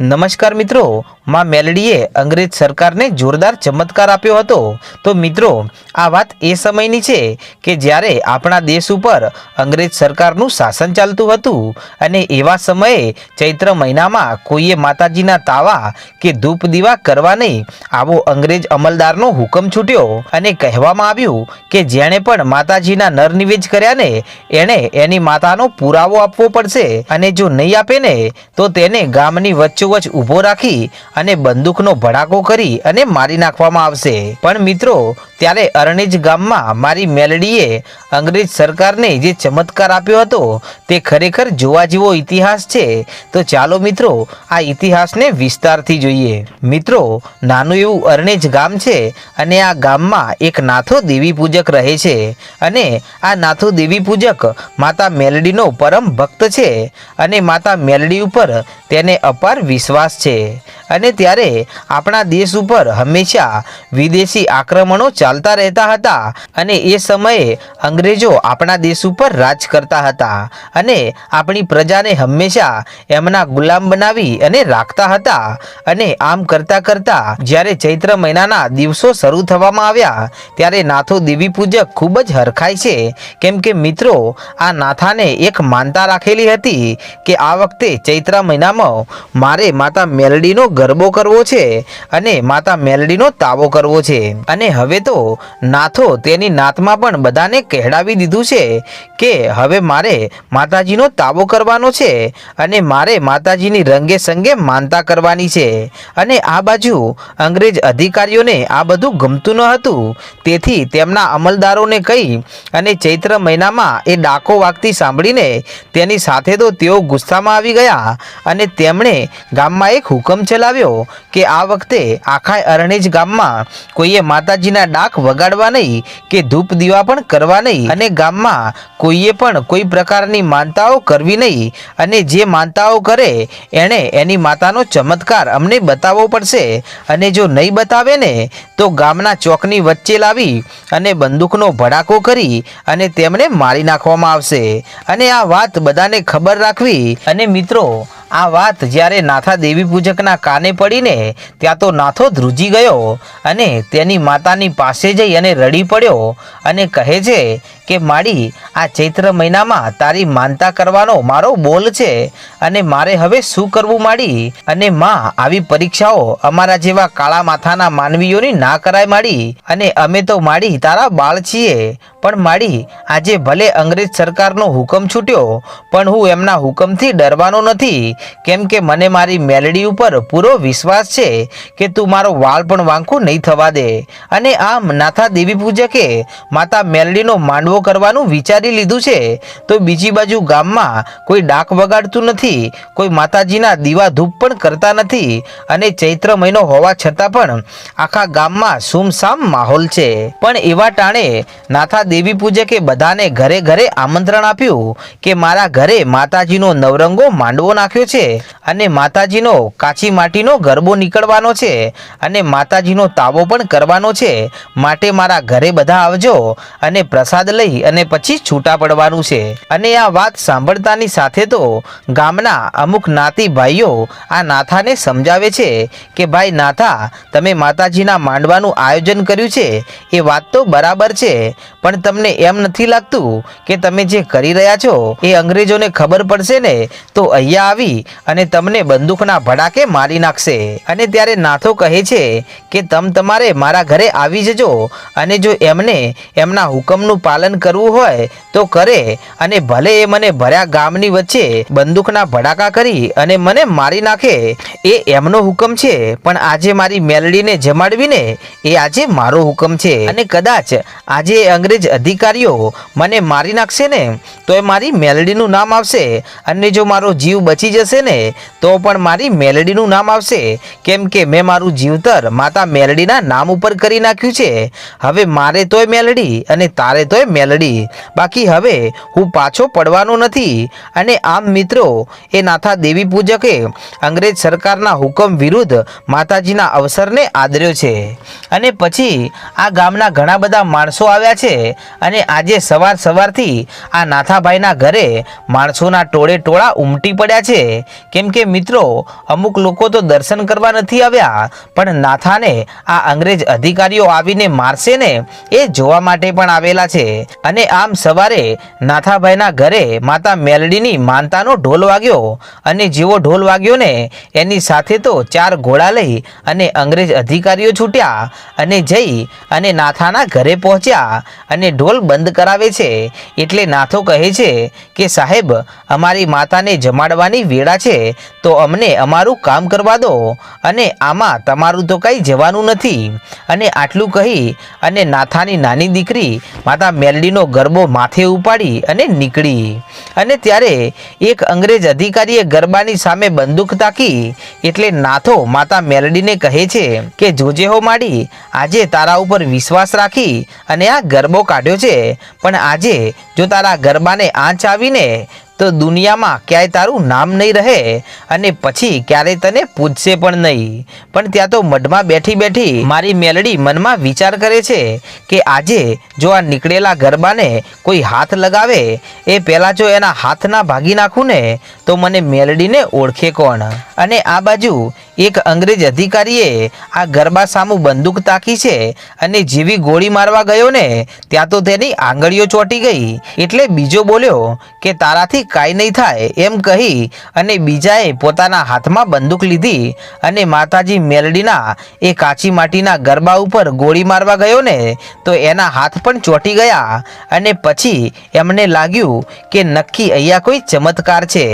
નમસ્કાર મિત્રો, માં મેલડીએ અંગ્રેજ સરકારને જોરદાર ચમત્કાર આપ્યો હતો. તો મિત્રો, આ વાત એ સમયની છે કે જ્યારે આપણા દેશ ઉપર અંગ્રેજ સરકારનું શાસન ચાલતું હતું અને એવા સમયે ચૈત્ર મહિનામાં કોઈએ માતાજીના તાવા કે ધૂપ દીવા કરવા નહીં, આવો અંગ્રેજ અમલદારનો હુકમ છૂટ્યો અને કહેવામાં આવ્યું કે જેણે પણ માતાજીના નર નિવેજ કર્યા ને, એણે એની માતાનો પુરાવો આપવો પડશે અને જો નહીં આપે ને, તો તેને ગામની વચ્ચોવચ ઊભો રાખી અને બંદૂકનો ભડાકો કરી અને મારી નાખવામાં આવશે. પણ મિત્રો, ત્યારે અરણેજ ગામમાં મારી મેલડીએ અંગ્રેજ સરકારને જે ચમત્કાર આપ્યો હતો તે ખરેખર જોવા જેવો ઇતિહાસ છે. તો ચાલો મિત્રો, આ ઇતિહાસને વિસ્તારથી જોઈએ. મિત્રો, નાનું એવું અરણેજ ગામ છે અને આ ગામમાં એક નાથો દેવી પૂજક રહે છે અને આ નાથો દેવી પૂજક માતા મેલડીનો પરમ ભક્ત છે અને માતા મેલડી ઉપર તેને અપાર વિશ્વાસ છે. અને ત્યારે આપણા દેશ ઉપર હંમેશા વિદેશી આક્રમણો ચાલતા રહેતા હતા અને એ સમયે અંગ્રેજો આપણા દેશ ઉપર રાજ કરતા હતા અને આપણી પ્રજાને હંમેશા એમના ગુલામ બનાવી અને રાખતા હતા અને આમ કરતા કરતા જ્યારે ચૈત્ર મહિનાના દિવસો શરૂ થવામાં આવ્યા ત્યારે નાથો દેવી પૂજક ખૂબ જ હરખાય છે. કેમ કે મિત્રો, આ નાથાને એક માનતા રાખેલી હતી કે આ વખતે ચૈત્ર મહિનામાં મારે માતા મેલડીનો ગરબો કરવો છે અને માતા મેલડીનો તાવો કરવો છે. અને હવે તો નાથો તેની નાતમાં પણ બધાને કહેડાવી દીધું છે કે હવે મારે માતાજીનો તાવો કરવાનો છે અને મારે માતાજીની રંગે સંગે માનતા કરવાની છે. અને આ બાજુ અંગ્રેજ અધિકારીઓને આ બધું ગમતું ન હતું. તેથી તેમના અમલદારોને કહી અને ચૈત્ર મહિનામાં એ ડાકો વાગતી સાંભળીને તેની સાથે તો તેઓ ગુસ્સામાં આવી ગયા અને તેમણે ગામમાં એક હુકમ ચલાવ્યો. કે આ વખતે આખા અરણેજ ગામમાં કોઈએ માતાજીના ડાક વગાડવા નહીં કે ધૂપ દીવા પણ કરવા નહીં. અને ગામમાં કોઈએ પણ કોઈ પ્રકારની માનતાઓ કરવી નહીં. અને જે માનતાઓ કરે, એણે એની માતાનો ચમત્કાર અમને બતાવવો પડશે. અને જો નહીં બતાવે ને, તો ગામના ચોકની વચ્ચે લાવી અને બંદૂકનો ભડાકો કરી અને તેમને મારી નાખવામાં આવશે. અને આ વાત બધાને ખબર રાખવી. અને મિત્રો આ વાત જ્યારે નાથા દેવી પૂજકના કાને પડીને ત્યાં તો નાથો ધ્રુજી ગયો અને તેની માતાની પાસે જઈ અને રડી પડ્યો અને કહે છે કે, માડી, આ ચૈત્ર મહિનામાં તારી માનતા કરવાનો મારો બોલ છે અને મારે હવે શું કરવું, માડી? અને માં, આવી પરીક્ષાઓ અમારા જેવા કાળા માથાના માનવીઓની ના કરાય, માડી. અને અમે તો, માડી, તારા બાળ છીએ. પણ માડી, આજે ભલે અંગ્રેજ સરકારનો હુકમ છૂટ્યો, પણ હું એમના હુકમથી ડરવાનો નથી. કેમ કે મને મારી મેલડી ઉપર પૂરો વિશ્વાસ છે કે તું મારો વાળ પણ વાંખું નહીં થવા દે. અને આમ નાથા દેવી પૂજકે માતા મેલડીનો માંડવો કરવાનું વિચારી લીધું છે. તો બીજી બાજુ ગામમાં કોઈ ડાક વગાડતું નથી, કોઈ માતાજીના દીવા ધૂપ પણ કરતા નથી અને ચૈત્ર મહિનો હોવા છતાં પણ આખા ગામમાં સુમસામ માહોલ છે. પણ એવા ટાણે નાથા દેવી પૂજકે બધાને ઘરે ઘરે આમંત્રણ આપ્યું કે મારા ઘરે માતાજીનો નવરંગો માંડવો નાખ્યો છે અને માતાજીનો કાચી માટીનો ગરબો નીકળવાનો છે અને માતાજીનો તાવો પણ કરવાનો છે. માટે મારા ઘરે બધા આવજો અને પ્રસાદ લઈ અને પછી છૂટા પડવાનું છે. અને આ વાત સાંભળતાની સાથે તો ગામના અમુક નાતી ભાઈઓ આ નાથાને સમજાવે છે કે, ભાઈ નાથા, તમે માતાજીના માંડવાનું આયોજન કર્યું છે. એ વાત તો બરાબર છે, પણ તમને એમ નથી લાગતું કે તમે જે કરી રહ્યા છો એ અંગ્રેજોને ખબર પડશે ને? તો અહીંયા આવી અને તમને બંદૂકના ભડાકે મારી નાખશે. અને ત્યારે નાથો કહે છે કે, તમ તમારે મારા ઘરે આવી જજો અને જો એમને એમના હુકમનું પાલન કરવું હોય તો કરે અને ભલે એ મને ભર્યા ગામની વચ્ચે બંદૂકના ભડાકા કરી અને મને મારી નાખે. એ એમનો હુકમ છે, પણ આજે મારી મેલડીને જમાડવીને એ આજે મારો હુકમ છે. અને કદાચ આજે એ અધિકારીઓ મને મારી નાખશે ને, તો એ મારી મેલડીનું નામ આવશે. અને જો મારો જીવ બચી જશે ને, તો પણ મારી મેલડીનું નામ આવશે. કેમ કે મેં મારું જીવતર માતા મેલડીના નામ ઉપર કરી નાખ્યું છે. હવે મારે તોય મેલડી અને તારે તોય મેલડી. બાકી હવે હું પાછો પડવાનો નથી. અને આમ મિત્રો, એ નાથા દેવી પૂજકે અંગ્રેજ સરકારના હુકમ વિરુદ્ધ માતાજીના અવસરને આદર્યો છે. અને પછી આ ગામના ઘણા બધા માણસો આવ્યા છે અને આજે સવાર સવારથી આ નાથાભાઈના ઘરે માણસોના ટોળે ટોળા ઉમટી પડ્યા છે. કેમ કે મિત્રો, અમુક લોકો તો દર્શન કરવા નથી આવ્યા, પણ નાથાને આ અંગ્રેજ અધિકારીઓ આવીને મારશે ને એ જોવા માટે પણ આવેલા છે. અને આમ સવારે નાથાભાઈના ઘરે માતા મેલડીની માનતાનો ઢોલ વાગ્યો અને જેવો ઢોલ વાગ્યો ને એની સાથે તો ચાર ઘોડા લઈ અને અંગ્રેજ અધિકારીઓ છૂટ્યા. અને જઈ અને નાથાના ઘરે પહોંચ્યા અને ઢોલ બંધ કરાવે છે. એટલે નાથો કહે છે કે, સાહેબ, અમારી માતાને જમાડવાની વેળા છે, તો અમને અમારું કામ કરવા દો અને આમાં તમારું તો કંઈ જવાનું નથી. અને આટલું કહી અને નાથાની નાની દીકરી માતા મેલડીનો ગરબો માથે ઉપાડી અને નીકળી. અને ત્યારે એક અંગ્રેજ અધિકારીએ ગરબાની સામે બંદૂક તાકી, એટલે નાથો માતા મેલડીને કહે છે કે, જોજે હો માડી આજે તારા ઉપર વિશ્વાસ રાખી અને આ ગરબો કાઢ્યો છે. પણ આજે જો તારા ગરબાને આંચ આવીને તો દુનિયામાં ક્યાંય તારું નામ નહીં રહે અને પછી ક્યારેય તને પૂછશે પણ નહીં. પણ ત્યાં તો મઢમાં બેઠી બેઠી મારી મેલડી મનમાં વિચાર કરે છે કે આજે જો આ નીકળેલા ગરબાને કોઈ હાથ લગાવે, એ પહેલાં જો એના હાથના ભાગી નાખું ને તો મને મેલડીને ઓળખે કોણ? અને આ બાજુ એક અંગ્રેજ અધિકારીએ આ ગરબા સામું બંદૂક તાકી છે અને જેવી ગોળી મારવા ગયો ને ત્યાં તો તેની આંગળીઓ ચોંટી ગઈ. એટલે બીજો બોલ્યો કે તારાથી કાંઈ નહીં થાય એમ કહી અને બીજાએ પોતાના હાથમાં બંદૂક લીધી અને માતાજી મેલડીના એ કાચી માટીના ગરબા ઉપર ગોળી મારવા ગયો ને તો એના હાથ પણ ચોંટી ગયા અને પછી એમને લાગ્યું કે નક્કી અહીંયા કોઈ ચમત્કાર છે.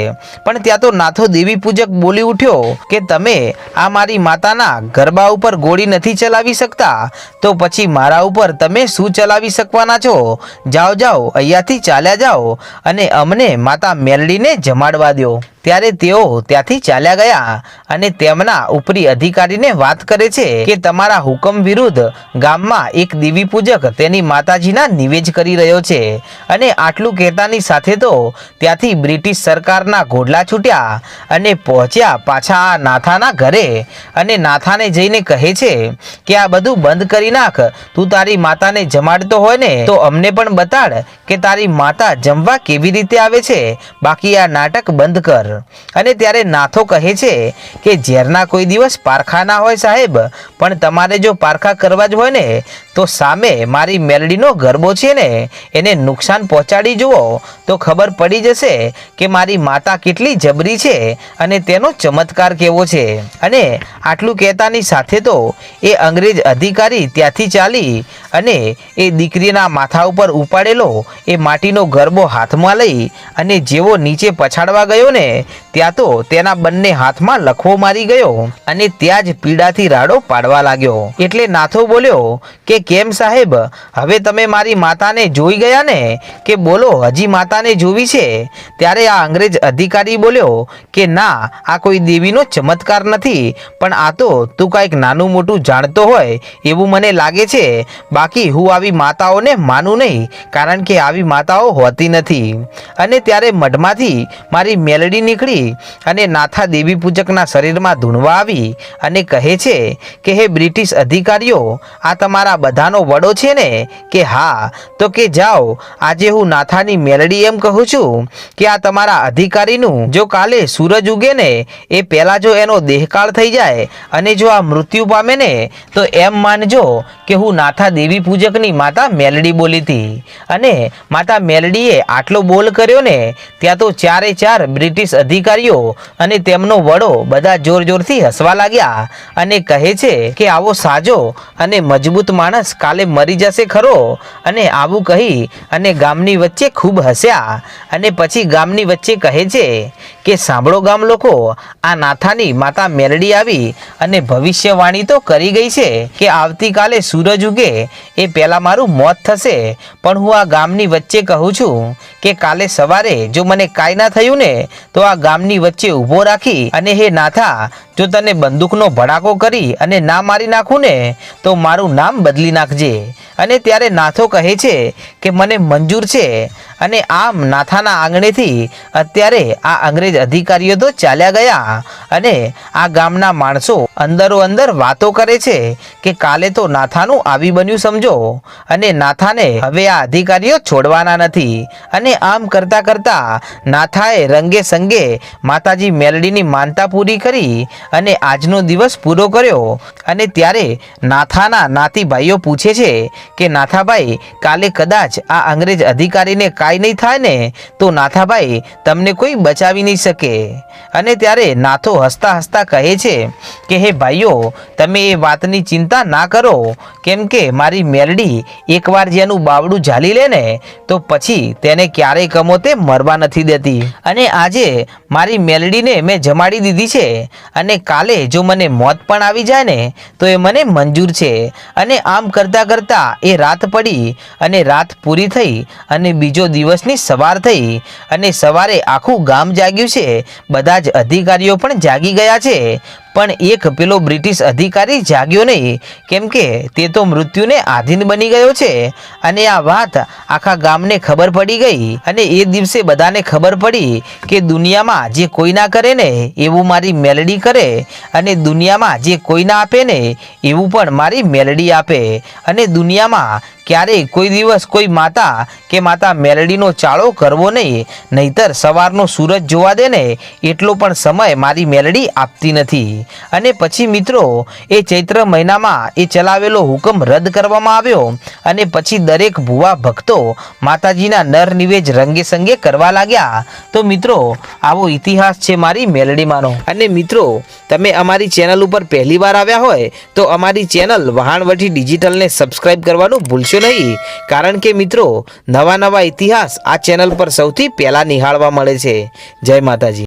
પણ ત્યાં તો નાથો દેવી પૂજક બોલી ઉઠ્યો કે તમે આ મારી માતાના ગરબા ઉપર ગોળી નથી ચલાવી શકતા, તો પછી મારા ઉપર તમે શું ચલાવી શકવાના છો? જાઓ જાઓ, અહીંયાથી ચાલ્યા જાઓ અને અમને માતા મેલડીને જમાડવા દો ત્યારે તેઓ ત્યાંથી ચાલ્યા ગયા અને તેમના ઉપરી અધિકારીને વાત કરે છે કે તમારા હુકમ વિરુદ્ધ ગામમાં એક દેવી પૂજક તેની માતાજીના નિવેજ કરી રહ્યો છે. અને આટલું કહેતાની સાથે તો ત્યાંથી બ્રિટિશ સરકારના ઘોડલા છૂટ્યા અને પહોંચ્યા પાછા આ નાથાના ઘરે. અને નાથાને જઈને કહે છે કે, આ બધું બંધ કરી નાખ. તું તારી માતાને જમાડતો હોય ને, તો અમને પણ બતાડ કે તારી માતા જમવા કેવી રીતે આવે છે? બાકી આ નાટક બંધ કર. અને ત્યારે નાથો કહે છે કે ઝેરના કોઈ દિવસ પારખા ના હોય સાહેબ, પણ તમારે જો પારખા કરવા જ હોય ને, તો સામે મારી મેલડીનો ગરબો છે ને, એને નુકસાન પહોંચાડી જુઓ. તો ખબર પડી જશે કે મારી માતા કેટલી જબરી છે અને તેનો ચમત્કાર કેવો છે. અને આટલું કહેતાની સાથે તો એ અંગ્રેજ અધિકારી ત્યાંથી ચાલી અને એ દીકરીના માથા ઉપર ઉપાડેલો એ માટીનો ગરબો હાથમાં લઈ અને જેવો નીચે પછાડવા ગયો ને ત્યાં તો તેના બંને હાથમાં લખવો મારી ગયો અને ત્યાં જ પીડાથી રાડો પાડવા લાગ્યો. એટલે નાથો બોલ્યો, કે કેમ સાહેબ? હવે તમે મારી માતાને જોઈ ગયા ને? કે બોલો, હજી માતાને જોવી છે? ત્યારે આ અંગ્રેજ અધિકારી બોલ્યો, કે ના, આ કોઈ દેવીનો ચમત્કાર નથી, પણ આ તો તું કાંઈક નાનું મોટું જાણતો હોય એવું મને લાગે છે. બાકી હું આવી માતાઓને માનું નહીં, કારણ કે આવી માતાઓ હોતી નથી. અને ત્યારે મઢમાંથી મારી મેલડી નીકળી અને નાથા દેવી પૂજકના શરીરમાં ધૂણવા આવી અને કહે છે કે, હે બ્રિટિશ અધિકારીઓ, આ તમારા બધાનો વડો છે ને? કે હા, તો કે જાઓ, આજે હું નાથાની મેલડી એમ કહું છું કે, આ તમારા અધિકારીનું જો કાલે સૂરજ ઉગે ને, એ પહેલાં જો એનો દેહકાળ થઈ જાય અને જો આ મૃત્યુ પામે ને, તો એમ માનજો કે હું નાથા દેવી પૂજકની માતા મેલડી બોલી હતી. અને માતા મેલડીએ આટલો બોલ કર્યો ને, ત્યાં તો ચારે ચાર બ્રિટિશ અધિકારીઓ અને તેમનો વડો બધા જોર જોરથી હસવા લાગ્યા અને કહે છે કે આવો સાજો અને મજબૂત માણસ કાલે મરી જશે ખરો અને આવું કહી અને ગામની વચ્ચે ખૂબ હસ્યા અને પછી ગામની વચ્ચે કહે છે કે સાંભળો ગામ લોકો, આ નાથાની માતા મેરડી આવી અને ભવિષ્યવાણી તો કરી ગઈ છે કે આવતીકાલે સૂરજ ઉગે, એ પહેલાં મારું મોત થશે. પણ હું આ ગામની વચ્ચે કહું છું કે કાલે સવારે જો મને કાંઈ ના થયું ને, તો આ ગામની વચ્ચે ઊભો રાખી અને હે નાથા જો તને બંદૂકનો ભડાકો કરી અને ના મારી નાખું ને તો મારું નામ બદલી નાખજે. અને ત્યારે નાથો કહે છે કે મને મંજૂર છે અને આમ નાથાના આંગણેથી અત્યારે આ અંગ્રેજ અધિકારીઓ તો ચાલ્યા ગયા અને આ ગામના માણસો અંદરો અંદર વાતો કરે છે કે કાલે તો નાથાનું આવી બન્યું સમજો. અને નાથાને હવે આ અધિકારીઓ છોડવાના નથી. અને આમ કરતા કરતા નાથાએ રંગે સંગે માતાજી મેલડીની માનતા પૂરી કરી અને આજનો દિવસ પૂરો કર્યો અને ત્યારે નાથાના નાતીભાઈઓ પૂછે છે કે, નાથાભાઈ, કાલે કદાચ આ અંગ્રેજ અધિકારીને કાંઈ નહીં થાય ને, તો નાથાભાઈ, તમને કોઈ બચાવી નહીં શકે. અને ત્યારે નાથો હસતા હસતા કહે છે કે, હે ભાઈઓ, તમે એ વાતની ચિંતા ના કરો. કેમ કે મારી મેરડી એકવાર જેનું બાવડું ઝાલી લે ને, તો પછી તેને ક્યારેય કમોતે મરવા નથી દેતી. અને આજે મારી મેલડીને મેં જમાડી દીધી છે અને કાલે જો મને મોત પણ આવી જાય ને, તો એ મને મંજૂર છે. અને આમ કરતાં કરતાં એ રાત પડી અને રાત પૂરી થઈ અને બીજો દિવસની સવાર થઈ અને સવારે આખું ગામ જાગ્યું છે. બધા જ અધિકારીઓ પણ જાગી ગયા છે. પણ એક પેલો બ્રિટિશ અધિકારી જાગ્યો નહીં. કેમ કે તે તો મૃત્યુને આધીન બની ગયો છે. અને આ વાત આખા ગામને ખબર પડી ગઈ. અને એ દિવસે બધાને ખબર પડી કે દુનિયામાં જે કોઈ ના કરે ને, એવું મારી મેલડી કરે. અને દુનિયામાં જે કોઈ ના આપે ને, એવું પણ મારી મેલડી આપે. અને દુનિયામાં ક્યારેય કોઈ દિવસ કોઈ માતા કે માતા મેલડીનો ચાળો કરવો નહીં, નહીતર સવારનો સૂરજ જોવા દે ને એટલો પણ સમય મારી મેલડી આપતી નથી. અને પછી મિત્રો, એ ચૈત્ર મહિનામાં એ ચલાવેલો હુકમ રદ કરવામાં આવ્યો અને પછી દરેક ભુવા ભક્તો માતાજીના નર નિવેજ રંગે સંગે કરવા લાગ્યા. તો મિત્રો, આવો ઇતિહાસ છે મારી મેલડીમાંનો. અને મિત્રો, તમે અમારી ચેનલ ઉપર પહેલી વાર આવ્યા હોય, તો અમારી ચેનલ વહાણવટી ડિજિટલને સબસ્ક્રાઈબ કરવાનું ભૂલશો નહીં. કારણ કે મિત્રો, નવા નવા ઇતિહાસ આ ચેનલ પર સૌથી પહેલાં નિહાળવા મળે છે. જય માતાજી.